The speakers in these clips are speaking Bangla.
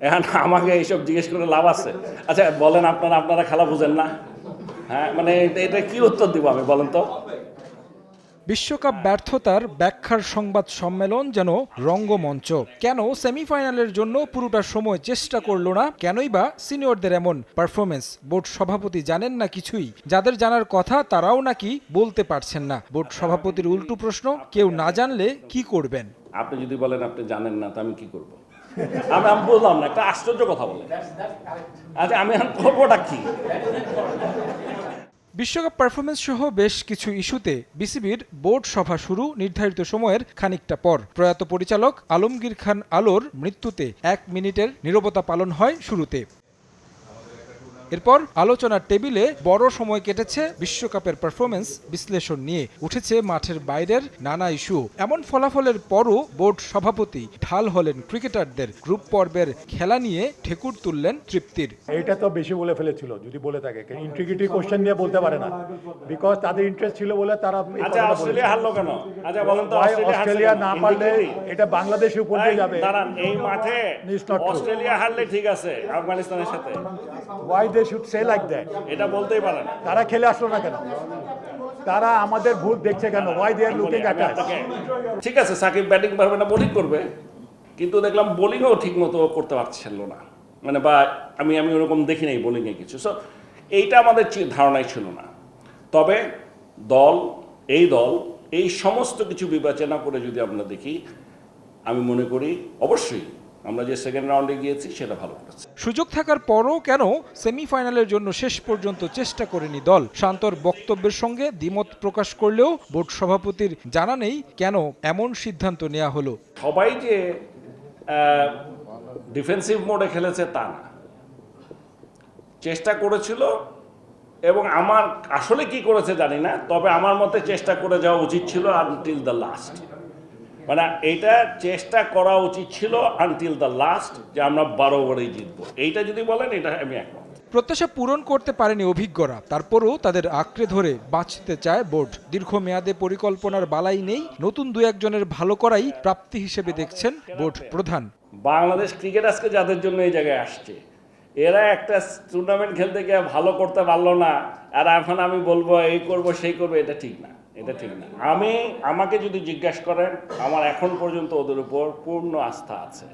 এখন আমাকে এইসব জিজ্ঞেস করে লাভ আছে। আচ্ছা বলেন আপনারা আপনারা খেলা বুঝেন না। হ্যাঁ মানে এটা- কি উত্তর দিব আমি বলেন তো। বিশ্বকাপ ব্যর্থতার ব্যাখ্যার সংবাদ সম্মেলন যেন রঙ্গমঞ্চ। কেন সেমিফাইনালের জন্য পুরোটা সময় চেষ্টা করল না? কেনই বা সিনিয়রদের এমন পারফরমেন্স? বোর্ড সভাপতি জানেন না কিছুই। যাদের জানার কথা তারাও নাকি বলতে পারছেন না। বোর্ড সভাপতির উল্টো প্রশ্ন কেউ না জানলে কি করবেন? আপনি যদি বলেন আপনি জানেন না তো আমি কি করব? আমি আমি বললাম না, একটা আশ্চর্য কথা বলে। আচ্ছা আমি করবোটা কি? বিশ্বকাপ পারফরমেন্স সহ বেশ কিছু ইস্যুতে বিসিবির বোর্ড সভা শুরু নির্ধারিত সময়ের খানিকটা পর। প্রয়াত পরিচালক আলমগীর খান আলোর মৃত্যুতে এক মিনিটের নিরবতা পালন হয় শুরুতে। এরপর আলোচনার টেবিলে বড় সময় কেটেছে বিশ্বকাপের পারফরমেন্স বিশ্লেষণ নিয়ে। উঠেছে মাঠের বাইরের নানা ইস্যু। এমন ফলাফলের পরও বোর্ড সভাপতি ঢাল হলেন ক্রিকেটারদের গ্রুপ পর্বের খেলা নিয়ে ঠেকুর তুললেন তৃপ্তির। এটা তো বেশি বলে ফেলেছিল যদি বলে থাকে। ইন্টিগ্রিটি কোশ্চেন নিয়ে বলতে পারে না। বিকজ তাদের ইন্টারেস্ট ছিল বলে তারা আচ্ছা অস্ট্রেলিয়া হারলো কেন? আচ্ছা বলেন তো অস্ট্রেলিয়া? না পারলে এটা বাংলাদেশের উপর দিয়ে যাবে। দাঁড়ান এই মাঠে. অস্ট্রেলিয়া হারলে ঠিক আছে আফগানিস্তানের সাথে। Why they should say like that এটা বলতেই পারে তারা খেলে আসলো না কেন? তারা আমাদের ভুল দেখছে কেন? Why they are looking at ঠিক আছে সাকিব ব্যাটিং পারবে না বোলিং করবে। কিন্তু দেখলাম বোলিংও ঠিক মতো করতে পারছিল না। মানে বা আমি আমি ওরকম দেখি নাই বোলিংয়ে কিছু। সো এইটা আমাদের ধারণাই ছিল না। তবে দল এই দল এই সমস্ত কিছু বিবেচনা করে যদি আমরা দেখি আমি মনে করি অবশ্যই আমরা যে সেকেন্ড রাউন্ডে গিয়েছি সেটা ভালো করেছে। সুযোগ থাকার পরও কেন সেমিফাইনালের জন্য শেষ পর্যন্ত চেষ্টা করেনি দল? শান্তর বক্তব্যের সঙ্গে দ্বিমত প্রকাশ করলেও বোর্ড সভাপতির জানা নেই কেন এমন সিদ্ধান্ত নেওয়া হলো। সবাই যে ডিফেন্সিভ মোডে খেলেছে তা না। চেষ্টা করেছিল এবং আমার আসলে কি করেছে জানি না তবে আমার মতে চেষ্টা করে যাওয়া উচিত ছিল আনটিল দ্য লাস্ট মানে এটা চেষ্টা করা উচিত ছিল আনটিল দ্য লাস্ট যে আমরা বারো ওভারেই জিতবো। এইটা যদি বলেন এটা আমি একমত। প্রত্যাশা পূরণ করতে পারেনি অভিজ্ঞরা। তারপরও তাদের আঁকড়ে ধরে বাঁচতে চায় বোর্ড। দীর্ঘমেয়াদে পরিকল্পনার বালাই নেই। নতুন দু একজনের ভালো করাই প্রাপ্তি হিসেবে দেখছেন বোর্ড প্রধান। বাংলাদেশ ক্রিকেট আজকে যাদের জন্য এই জায়গায় আসছে এরা একটা টুর্নামেন্ট খেলতে গিয়ে ভালো করতে পারল না। আর এখন আমি বলব এই করব সেই করব এটা ঠিক না। এটা ঠিক না। আমি, আমাকে যদি জিজ্ঞাসা করেন, আমার এখন পর্যন্ত ওদের উপর পূর্ণ আস্থা আছে।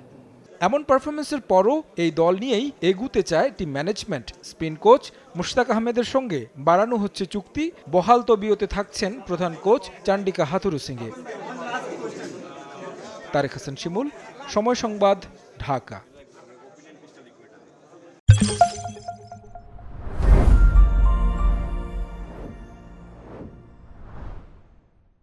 এমন পারফরমেন্সের পরও এই দল নিয়েই এগুতে চায় team management spin coach Mushtaq আহমেদের সঙ্গে। বাড়ানো হচ্ছে চুক্তি, বহাল তবিয়তে থাকছেন প্রধান কোচ চান্ডিকা হাথুরু সিংয়ে। তারেক হাসান শিমুল, সময় সংবাদ, ঢাকা।